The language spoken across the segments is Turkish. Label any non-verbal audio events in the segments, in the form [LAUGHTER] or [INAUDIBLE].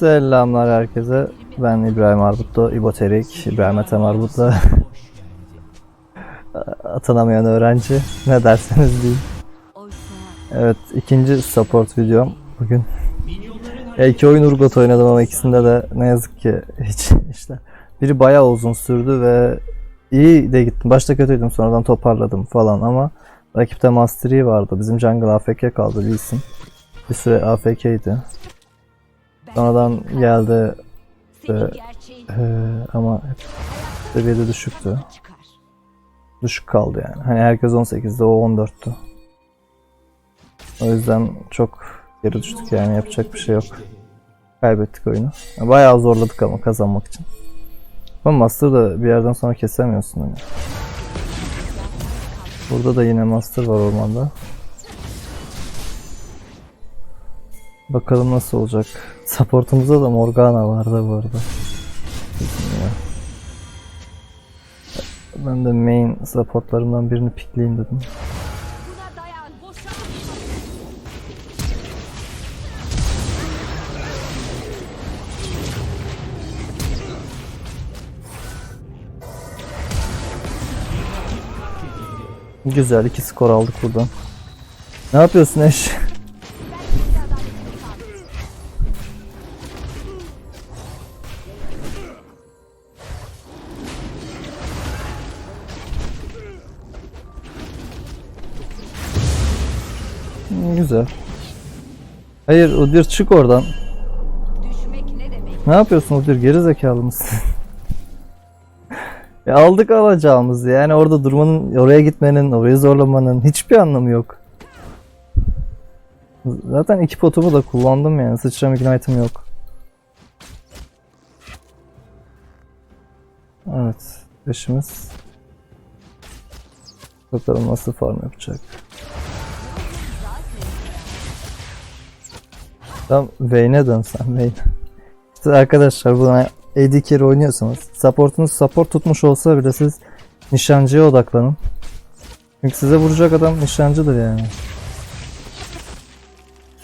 Selamlar herkese. Ben İbrahim Arbutlu, İboterik, İbrahim Ethem Arbutlu. [LAUGHS] Atanamayan öğrenci. Ne derseniz deyin. Evet, ikinci support videom bugün. Ya iki oyun Urgot oynadım ama ikisinde de ne yazık ki hiç [LAUGHS] işte. Biri bayağı uzun sürdü ve iyi de gittim. Başta kötüydüm sonradan toparladım falan ama rakipte Master Yi vardı. Bizim jungle AFK kaldı Sin. Bir süre AFK'ydi. Sonradan geldi gerçeğin Ee, ama seviyede düşüktü. Düşük kaldı yani. Hani herkes 18'de o 14'tü. O yüzden çok geri düştük yani yapacak bir şey yok. Kaybettik oyunu. Bayağı zorladık ama kazanmak için. Ama Master da bir yerden sonra kesemiyorsun hani. Burada da yine Master var ormanda. Bakalım nasıl olacak. Supportumuzda da Morgana vardı bu arada. Ben de main supportlarımdan birini pickleyeyim dedim. Güzel iki skor aldık buradan. Ne yapıyorsun eş? Güzel. Hayır Udyr çık oradan. düşmek ne demek? Ne yapıyorsun Udyr geri zekalı mısın? [LAUGHS] ya aldık alacağımızı yani orada durmanın, oraya gitmenin, orayı zorlamanın hiçbir anlamı yok. Zaten iki potumu da kullandım yani sıçram ignite'ım yok. Evet, peşimiz. Bakalım nasıl farm yapacak. Tamam Vayne'e dönsen Vayne. İşte arkadaşlar buna AD carry oynuyorsanız supportunuz support tutmuş olsa bile siz nişancıya odaklanın. Çünkü size vuracak adam nişancıdır yani.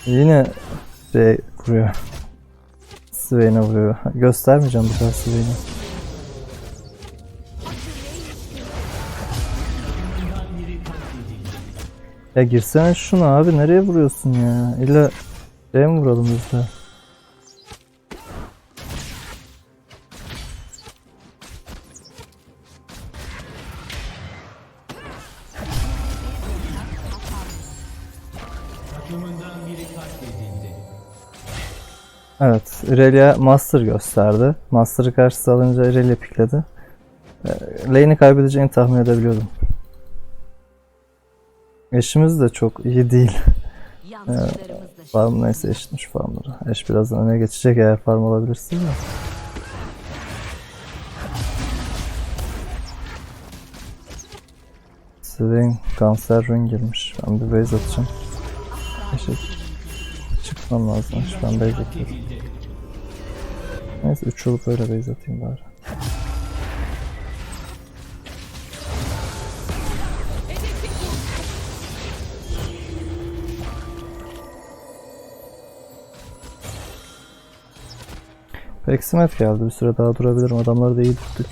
Yine şey vuruyor. Swain'e vuruyor. Göstermeyeceğim bu kadar Swain'i. Ya girsene şuna abi nereye vuruyorsun ya? İlla şeye mi vuralım biz de? Evet, Irelia Master gösterdi. Master'ı karşısı alınca Irelia pikledi. Ee, Lane'i kaybedeceğini tahmin edebiliyordum. Eşimiz de çok iyi değil. Farm neyse eşitmiş farmları. Eş birazdan öne geçecek eğer farm olabilirsin de. Swain kanser rün girmiş. Ben bir base atacağım. Eşit. Çıkmam lazım. Ben base atıyorum. Neyse 3 olup öyle base atayım bari. Peksimet geldi. Bir süre daha durabilirim. Adamları da iyi tuttuk.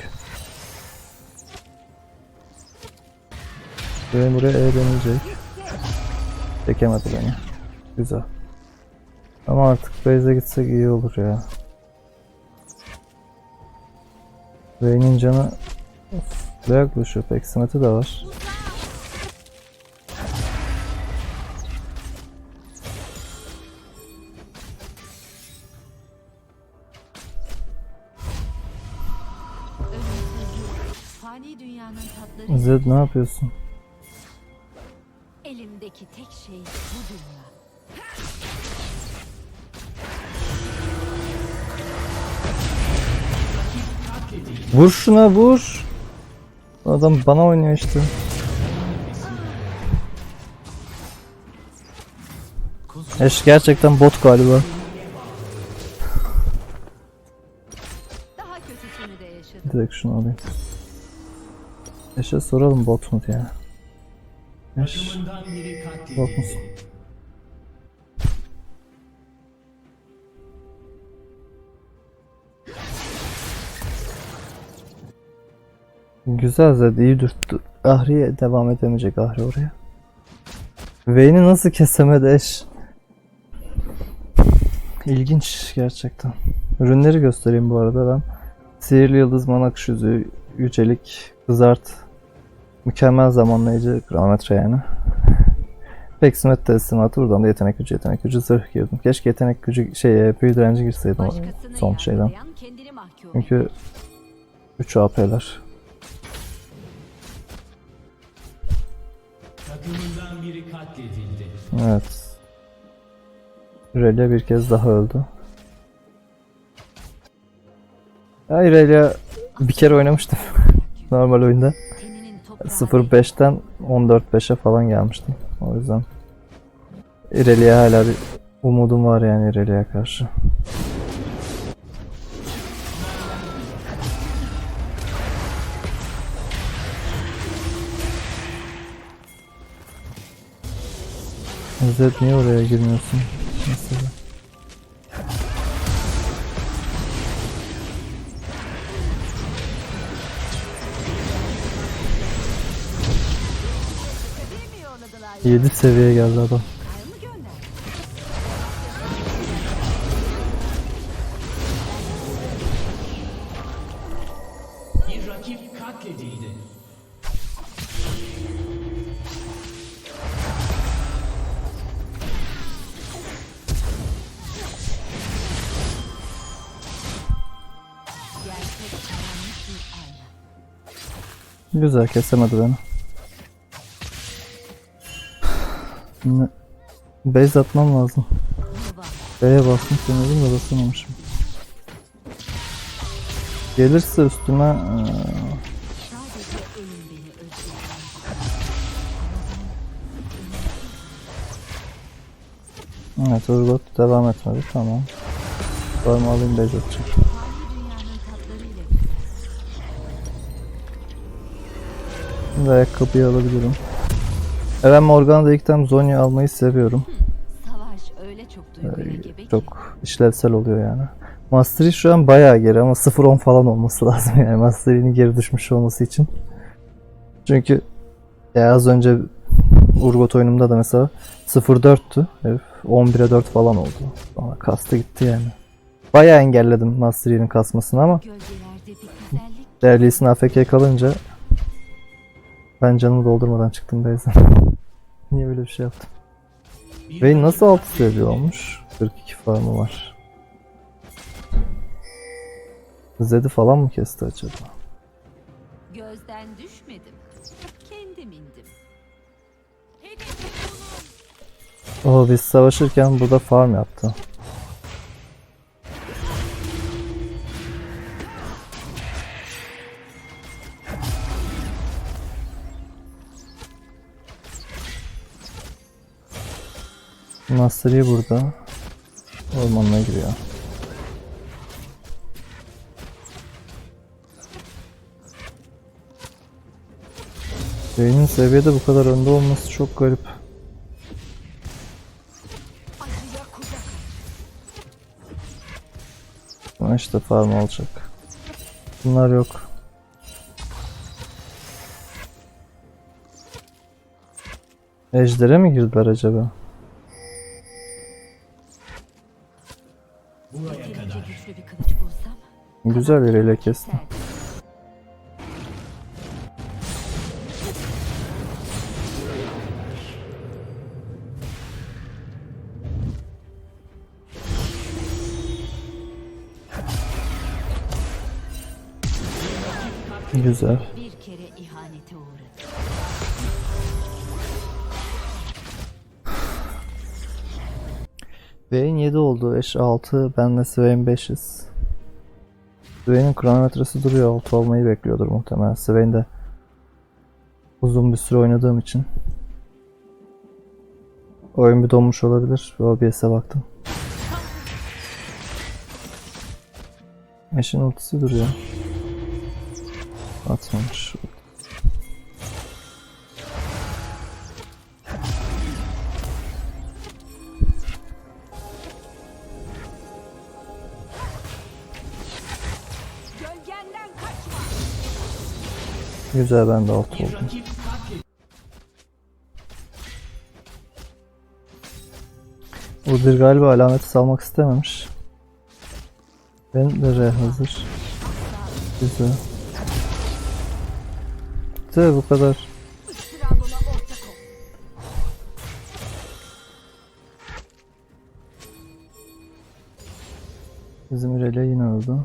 Benim buraya E deneyecek. Çekemedi beni. Güzel. Ama artık base'e gitsek iyi olur ya. Vayne'in canı yaklaşıyor. Peksimet'i de var. Zed ne yapıyorsun? elimdeki tek şey bu dünya. Vur şuna vur. Adam bana oynuyor işte. Eş gerçekten bot galiba. Direkt şunu alayım. Yaşa soralım bot mu diye. Yaş. Bot musun? Güzel zaten iyi dürttü. Ahri'ye devam edemeyecek Ahri oraya. Vayne'i nasıl kesemedi eş? İlginç gerçekten. Ürünleri göstereyim bu arada ben. Sihirli yıldız manak yüzüğü, yücelik, kızart, Mükemmel Zamanlayıcı, Kronometre yani. Peksimet teslimatı buradan da yetenek gücü, yetenek gücü, zırh girdim. Keşke yetenek gücü, şey, büyü direnci girseydim Başkasını son şeyden. Çünkü 3 AP'ler. Takımından biri katledildi. Evet. Irelia bir kez daha öldü. Ya Irelia bir kere oynamıştım. [LAUGHS] Normal oyunda. Teninin toprağı 0-5'ten 14-5'e falan gelmiştim. O yüzden Irelia'ya hala bir umudum var yani Irelia'ya karşı. Zed niye oraya girmiyorsun? Mesela. 7 seviyeye geldi adam. Güzel kesemedi beni. Şimdi base atmam lazım. B'ye bastım sanıyordum da basamamışım. Gelirse üstüme özlüyor. Evet Urgot devam etmedi tamam. Formu alayım base atacağım. Şimdi ayakkabıyı alabilirim. E ben Morgana'da ilk tam Zonya almayı seviyorum. savaş öyle çok ki. Çok işlevsel oluyor yani. Mastery şu an bayağı geri ama 0-10 falan olması [LAUGHS] lazım yani Mastery'nin geri düşmüş olması için. Çünkü ya az önce Urgot oyunumda da mesela 0-4'tü. Herif 11'e 4 falan oldu. Sonra kastı gitti yani. Bayağı engelledim Mastery'nin kasmasını ama Gölgelerde bir güzellik Değerlisin AFK kalınca ben canımı doldurmadan çıktım base'den. Niye böyle bir şey yaptım? Rakip nasıl 6 katledildi. seviye olmuş? 42 farmı var. Zed'i falan mı kesti acaba? gözden düşmedim. Kendim indim. Oo biz savaşırken burada farm yaptı. Mastery burada. Ormanına giriyor. Vayne'in seviyede bu kadar önde olması çok garip. Ama işte farm olacak. Bunlar yok. Ejder'e mi girdiler acaba? Güçlü bir. Güzel yeriyle kesti. Güzel. Bir kere ihanete uğradım. Vayne 7 oldu. Eş 6. Ben de Swain 5'iz. Swain'in kronometresi duruyor. 6 olmayı bekliyordur muhtemelen. Swain de uzun bir süre oynadığım için. Oyun bir donmuş olabilir. OBS'e baktım. Eşin ultisi duruyor. Atmamış. Güzel ben de alt oldum. Udyr galiba alameti salmak istememiş. Benim de R hazır. Güzel. Güzel bu kadar. Bizim Irelia yine öldü.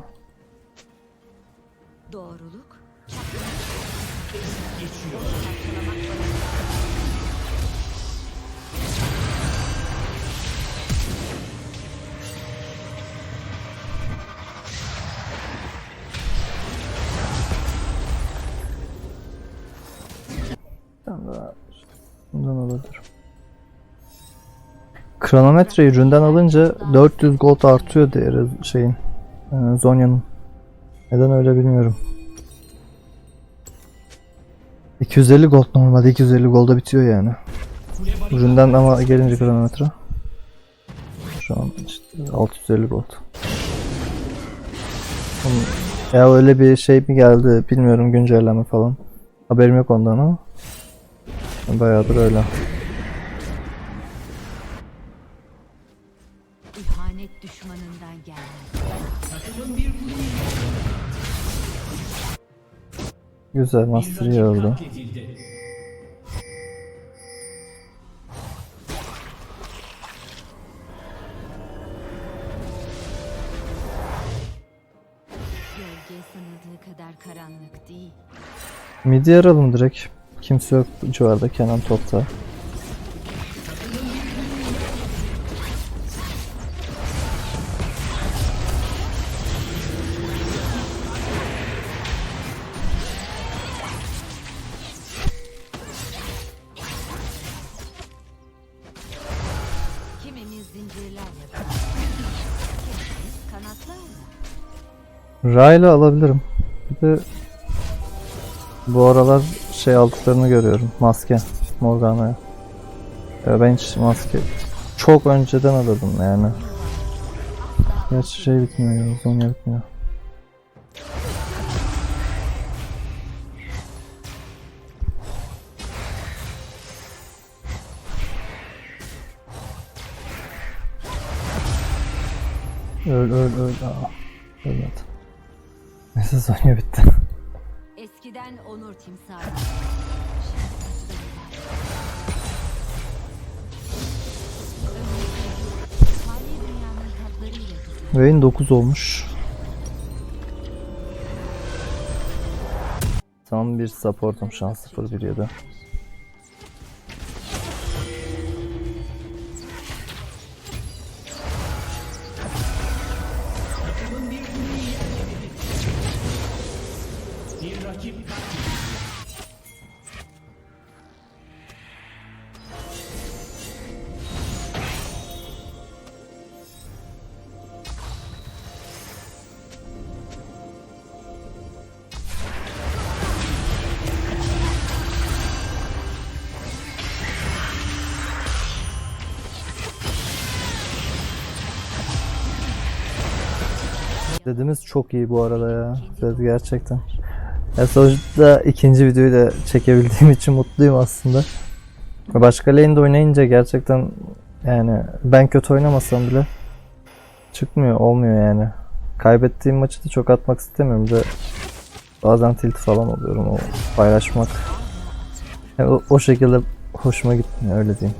Kronometreyi üründen alınca 400 gold artıyor değeri şeyin. e, Zonya'nın. Neden öyle bilmiyorum. 250 gold normalde 250 golda bitiyor yani. Üründen ama gelince kronometre. Şu an işte 650 gold. Ya öyle bir şey mi geldi bilmiyorum güncelleme falan. Haberim yok ondan ama. Bayağıdır öyle. İhanet düşmanından gelmez. takımın bir kuleyi Güzel bir Master rakip iyi oldu. katledildi. Gölge sanıldığı kadar karanlık değil. Midi yaralım direkt. Kimse yok civarda Kenan topta. Rayla alabilirim. Bir de bu aralar şey aldıklarını görüyorum. Maske. Morgana'ya. Ya ben maske çok önceden alırdım yani. Gerçi şey bitmiyor ya. Zonya bitmiyor. Öl öl öl. Aa, ölmedi. Neyse Zonya bitti. Eskiden onur güzel. Vayne 9 olmuş. Tam bir supportum şu an 0-1-7. Bir Dediğimiz çok iyi bu arada ya. Ses gerçekten. Ya sonuçta ikinci videoyu da çekebildiğim [LAUGHS] için mutluyum aslında. Başka lane'de oynayınca gerçekten yani ben kötü oynamasam bile çıkmıyor, olmuyor yani. Kaybettiğim maçı da çok atmak istemiyorum. De bazen tilt falan oluyorum o paylaşmak. Yani o, o şekilde hoşuma gitmiyor öyle diyeyim.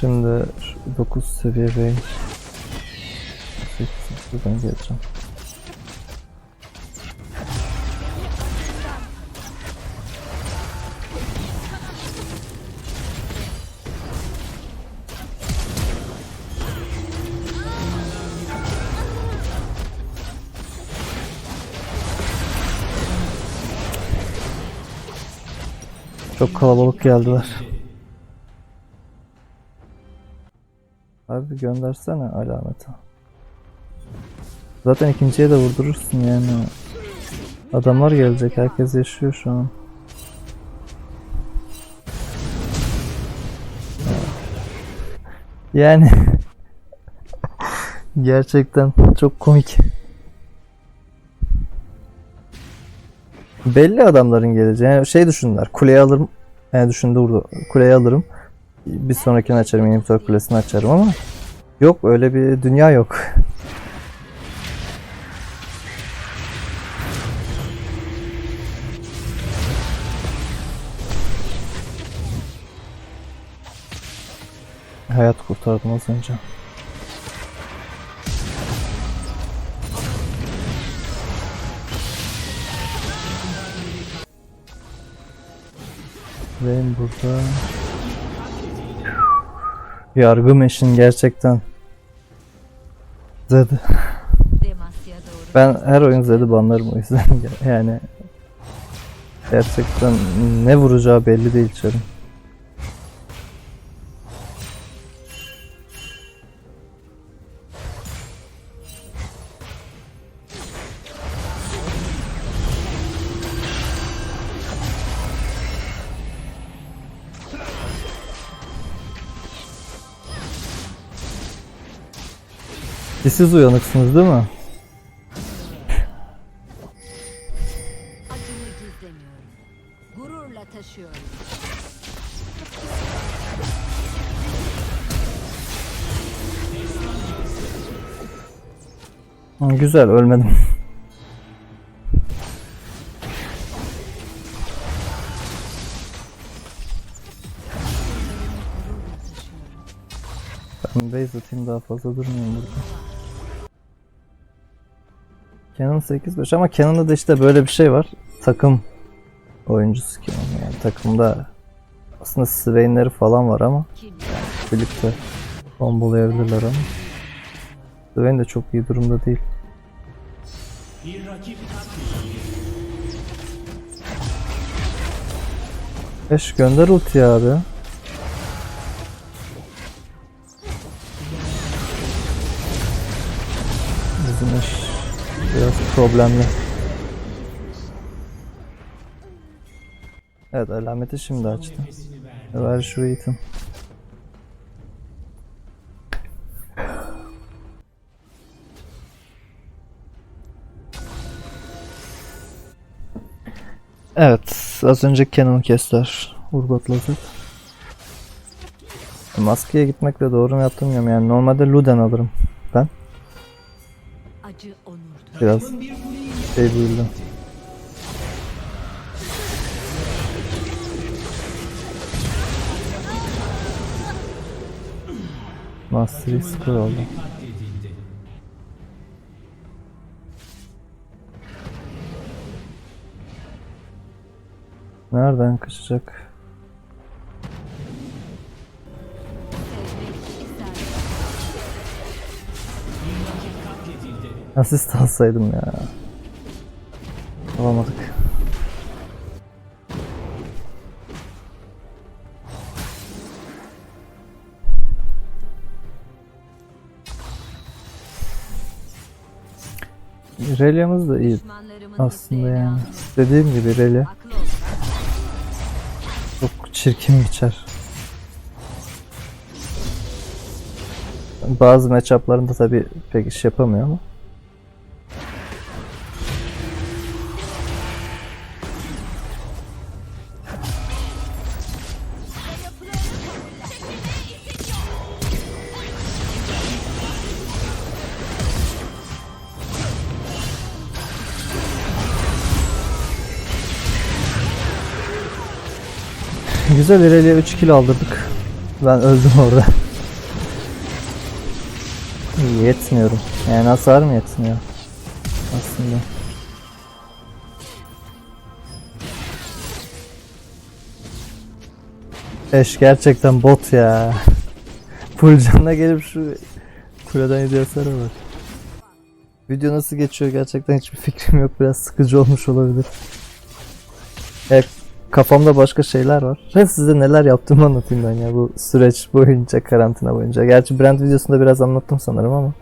Şimdi 9 seviye range. 8 buradan geleceğim. Çok kalabalık geldiler. Abi göndersene alameti. Zaten ikinciye de vurdurursun yani. Adamlar gelecek. Herkes yaşıyor şu an. Yani [LAUGHS] Gerçekten çok komik. Belli adamların geleceği. Yani şey düşündüler. Kuleyi alırım. Yani düşündü burada. Kuleyi alırım. Bir sonrakini açarım. Inhibitor kulesini açarım ama yok öyle bir dünya yok. Hayat kurtardım az önce. Rain burada. Yargı meşin gerçekten. Zed. Ben her oyun Zed'i banlarım o yüzden. [LAUGHS] yani gerçekten ne vuracağı belli değil çarın. Siz uyanıksınız değil mi? Güzel ölmedim. Ben base atayım daha fazla durmayayım burada. Canon 8.5 ama Canon'da da işte böyle bir şey var. Takım oyuncusu Canon yani takımda aslında Swain'leri falan var ama birlikte bombalayabilirler ama Swain de çok iyi durumda değil. Bir rakip katledildi. Eş gönder ultiyi abi. Bizim eş biraz problemli. Evet alameti şimdi açtı. Nefesini ver. Şu item. Evet, az önce Canon kestiler. Urgotladık. Maskeye gitmekle doğru mu yaptım yani normalde Luden alırım Biraz şey build'im. Mastery katledildi. Nereden kaçacak? Asist alsaydım ya. Alamadık. Relia'mız da iyi aslında yani. Dediğim gibi olarak çok çirkin geçer. Bazı matchuplarında tabi pek iş yapamıyor ama. Güzel ileriye 3 kill aldırdık. Ben öldüm orada. Yetmiyorum. Yani hasar mı yetmiyor? Aslında. Eş gerçekten bot ya. [LAUGHS] Full canına gelip şu kuleden yediği hasara bak. Video nasıl geçiyor gerçekten hiçbir fikrim yok. Biraz sıkıcı olmuş olabilir. Evet, kafamda başka şeyler var. Ben size neler yaptığımı anlatayım ben ya bu süreç boyunca, karantina boyunca. Gerçi brand videosunda biraz anlattım sanırım ama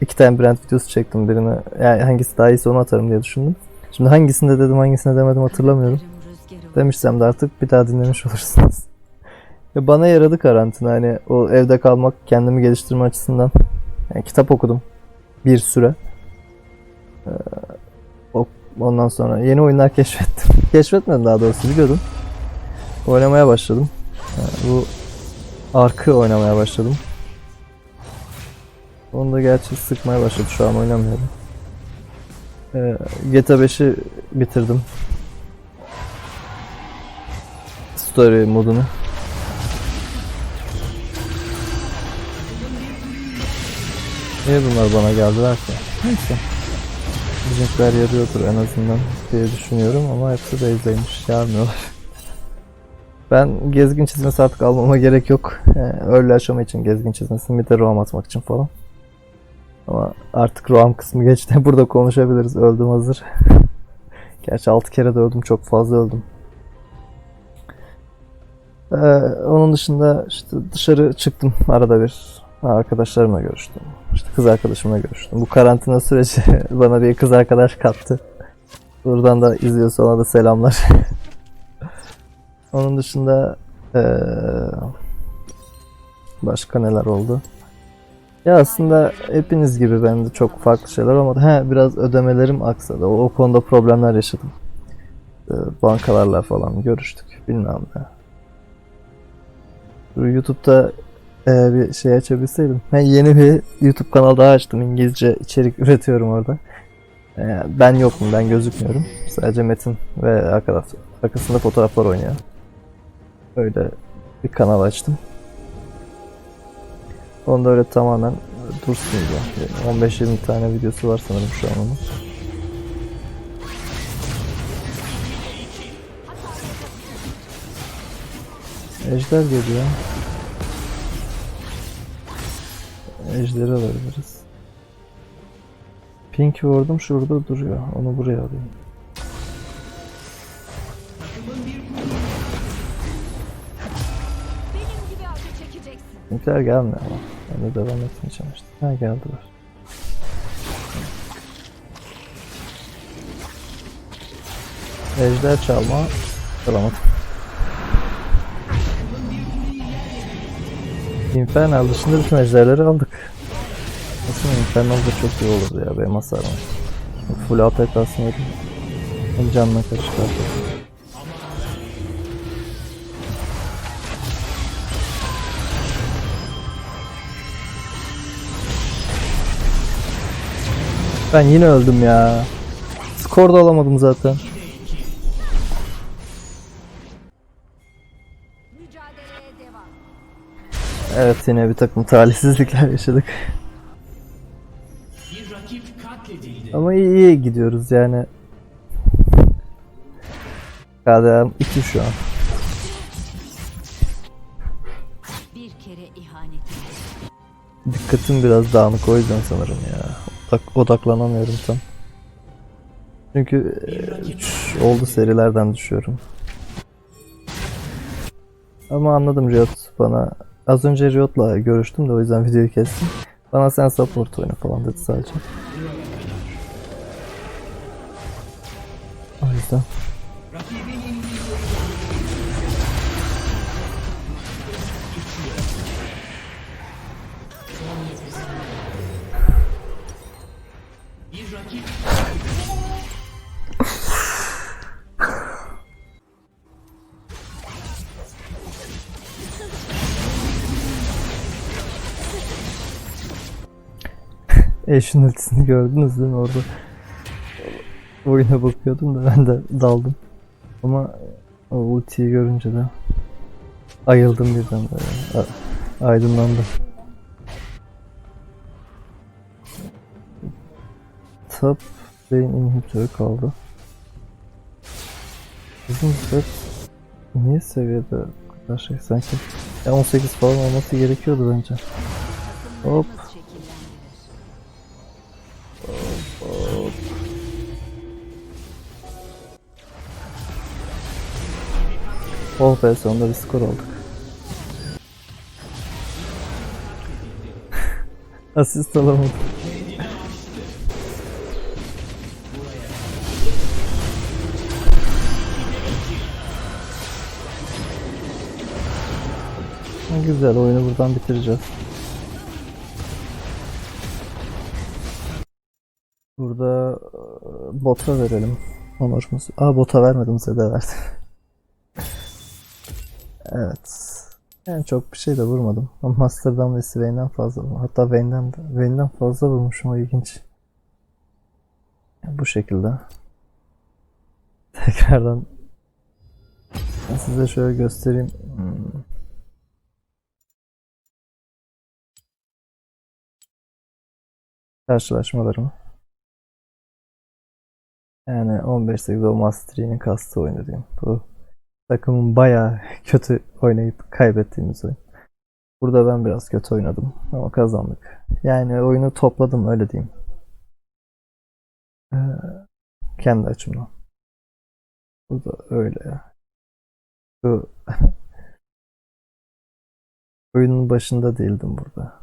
iki tane brand videosu çektim birini. Yani hangisi daha iyisi onu atarım diye düşündüm. Şimdi hangisinde dedim hangisine demedim hatırlamıyorum. Demişsem de artık bir daha dinlemiş olursunuz. [LAUGHS] Ya bana yaradı karantina hani o evde kalmak kendimi geliştirme açısından Yani kitap okudum bir süre. Ee, ondan sonra yeni oyunlar keşfettim. [LAUGHS] Keşfetmedim daha doğrusu biliyordum. Oynamaya başladım. Ee, bu Ark'ı oynamaya başladım. Onu da gerçi sıkmaya başladı. Şu an oynamıyorum. Ee, GTA 5'i bitirdim. Story modunu. Niye bunlar bana geldiler ki? Neyse. Bizimkiler yarıyordur en azından diye düşünüyorum ama hepsi base'deymiş. Yarmıyorlar. Ben gezgin çizmesi artık almama gerek yok. Ee, Early aşama için gezgin çizmesi, bir de roam atmak için falan. Ama artık roam kısmı geçti. [LAUGHS] Burada konuşabiliriz. Öldüm hazır. [LAUGHS] Gerçi 6 kere de öldüm. Çok fazla öldüm. Ee, onun dışında işte dışarı çıktım arada bir. Arkadaşlarımla görüştüm. İşte kız arkadaşımla görüştüm. Bu karantina süreci [LAUGHS] bana bir kız arkadaş kattı. Buradan da izliyorsa ona da selamlar. [LAUGHS] Onun dışında eee, başka neler oldu? Ya aslında hepiniz gibi ben de çok farklı şeyler olmadı. He biraz ödemelerim aksadı. O, o konuda problemler yaşadım. Eee, bankalarla falan görüştük. Bilmem ne. YouTube'da eee, bir şey açabilseydim. Ben yeni bir YouTube kanalı daha açtım. İngilizce içerik [LAUGHS] üretiyorum orada. Eee, ben yokum, ben gözükmüyorum. Sadece Metin ve arkadaş, arkasında fotoğraflar oynuyor. Öyle bir kanal açtım. Onda öyle tamamen dursun diye. 15-20 tane videosu var sanırım şu an onun. Ejder geliyor. Ejderi alabiliriz. Pink vurdum şurada duruyor. Onu buraya alayım. Bizimkiler gelmiyor ama. Ben de devam etmeyeceğim işte. Ha geldiler. Ejder çalma. Çalamadım. Infernal dışında bütün ejderleri aldık. Aslında Infernal da çok iyi olurdu ya benim hasarım. Full APK'sını yedim. Hem canına karıştı artık. Ben yine öldüm ya. Skor da alamadım zaten. Evet yine bir takım talihsizlikler [LAUGHS] yaşadık. Bir rakip katledildi. Ama iyi, iyi gidiyoruz yani. KDM 2 şu an. Bir kere ihanet Dikkatim biraz dağınık o yüzden sanırım ya. Odak, odaklanamıyorum tam. Çünkü 3 oldu serilerden düşüyorum. Ama anladım Riot bana. Az önce Riot'la görüştüm de o yüzden videoyu kestim. Bana sen support oyna falan dedi sadece. O yüzden. Bir rakip Ashe'in ultisini gördünüz değil mi orada? Oyuna bakıyordum da ben de daldım. Ama o ultiyi görünce de ayıldım birden böyle. A- aydınlandım. Top lane inhibitörü kaldı. Bizim set niye seviyede bu kadar şey sanki ya 18 falan olması gerekiyordu bence. Hop. Oh be sonunda bir skor aldık. [LAUGHS] Asist alamadım. Ha, Güzel oyunu buradan bitireceğiz. Burada e, bota verelim. Onurumuz. Aa bota vermedim size de verdim. [LAUGHS] evet. Yani çok bir şey de vurmadım. Ama Master'dan ve Swain'den fazla vurmuşum. Hatta Vayne'den de. Vayne'den fazla vurmuşum o ilginç. Bu şekilde. [LAUGHS] Tekrardan size şöyle göstereyim. Hmm. Karşılaşmalarımı. Yani 15-8 o Mastery'nin kastı oyunu diyeyim. Bu takımın bayağı kötü oynayıp kaybettiğimiz oyun. Burada ben biraz kötü oynadım ama kazandık. Yani oyunu topladım öyle diyeyim. Ee, kendi açımdan. Burada öyle. Şu [LAUGHS] oyunun başında değildim burada.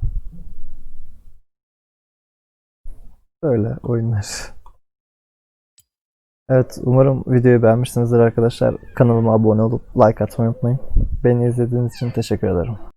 Böyle oyunlar. Evet umarım videoyu beğenmişsinizdir arkadaşlar. Kanalıma abone olup like atmayı unutmayın. Beni izlediğiniz için teşekkür ederim.